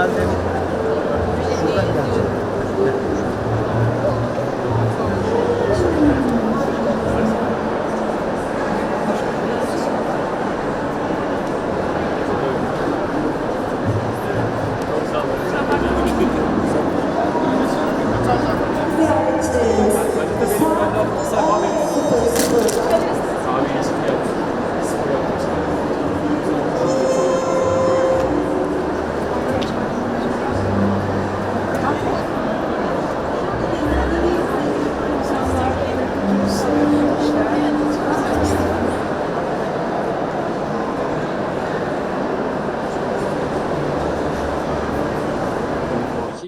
já deve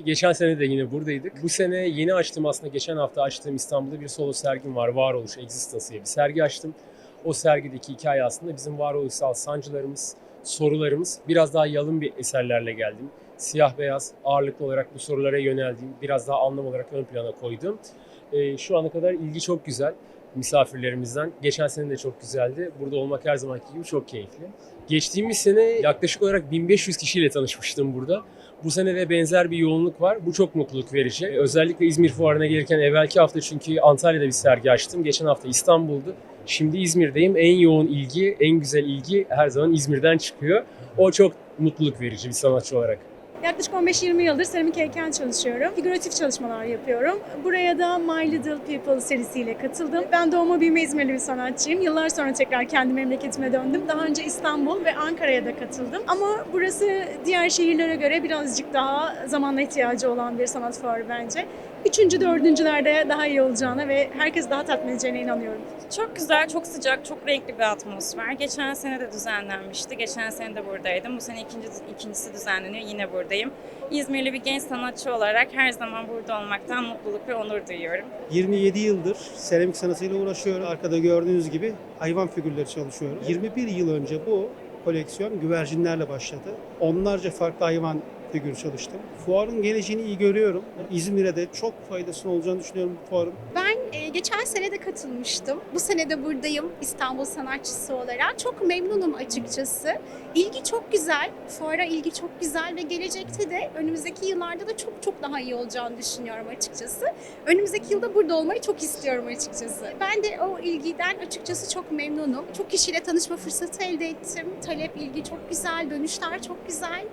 Geçen sene de yine buradaydık. Bu sene yeni açtım aslında geçen hafta açtığım İstanbul'da bir solo sergim var. Varoluş, Existence diye bir sergi açtım. O sergideki hikaye aslında bizim varoluşsal sancılarımız, sorularımız biraz daha yalın bir eserlerle geldim. Siyah beyaz ağırlıklı olarak bu sorulara yöneldiğim, biraz daha anlam olarak ön plana koydum. Ee, şu ana kadar ilgi çok güzel misafirlerimizden. Geçen sene de çok güzeldi. Burada olmak her zamanki gibi çok keyifli. Geçtiğimiz sene yaklaşık olarak 1500 kişiyle tanışmıştım burada. Bu sene de benzer bir yoğunluk var. Bu çok mutluluk verici. Özellikle İzmir Fuarı'na gelirken evvelki hafta çünkü Antalya'da bir sergi açtım. Geçen hafta İstanbul'du. Şimdi İzmir'deyim. En yoğun ilgi, en güzel ilgi her zaman İzmir'den çıkıyor. O çok mutluluk verici bir sanatçı olarak. Yaklaşık 15-20 yıldır seramik heykel çalışıyorum. Figüratif çalışmalar yapıyorum. Buraya da My Little People serisiyle katıldım. Ben doğma büyüme İzmirli bir sanatçıyım. Yıllar sonra tekrar kendi memleketime döndüm. Daha önce İstanbul ve Ankara'ya da katıldım. Ama burası diğer şehirlere göre birazcık daha zamanla ihtiyacı olan bir sanat fuarı bence. Üçüncü, dördüncülerde daha iyi olacağına ve herkes daha tatmin edeceğine inanıyorum. Çok güzel, çok sıcak, çok renkli bir atmosfer. Geçen sene de düzenlenmişti. Geçen sene de buradaydım. Bu sene ikinci, ikincisi düzenleniyor. Yine buradayım. İzmirli bir genç sanatçı olarak her zaman burada olmaktan mutluluk ve onur duyuyorum. 27 yıldır seramik sanatıyla uğraşıyorum. Arkada gördüğünüz gibi hayvan figürleri çalışıyorum. 21 yıl önce bu koleksiyon güvercinlerle başladı. Onlarca farklı hayvan figürü çalıştım. Fuarın geleceğini iyi görüyorum. İzmir'e de çok faydasının olacağını düşünüyorum bu fuarın. Ben e, geçen sene de katılmıştım. Bu sene de buradayım İstanbul sanatçısı olarak. Çok memnunum açıkçası. İlgi çok güzel. Fuara ilgi çok güzel ve gelecekte de önümüzdeki yıllarda da çok çok daha iyi olacağını düşünüyorum açıkçası. Önümüzdeki yılda burada olmayı çok istiyorum açıkçası. Ben de o ilgiden açıkçası çok memnunum. Çok kişiyle tanışma fırsatı elde ettim. Talep ilgi çok güzel, dönüşler çok güzel.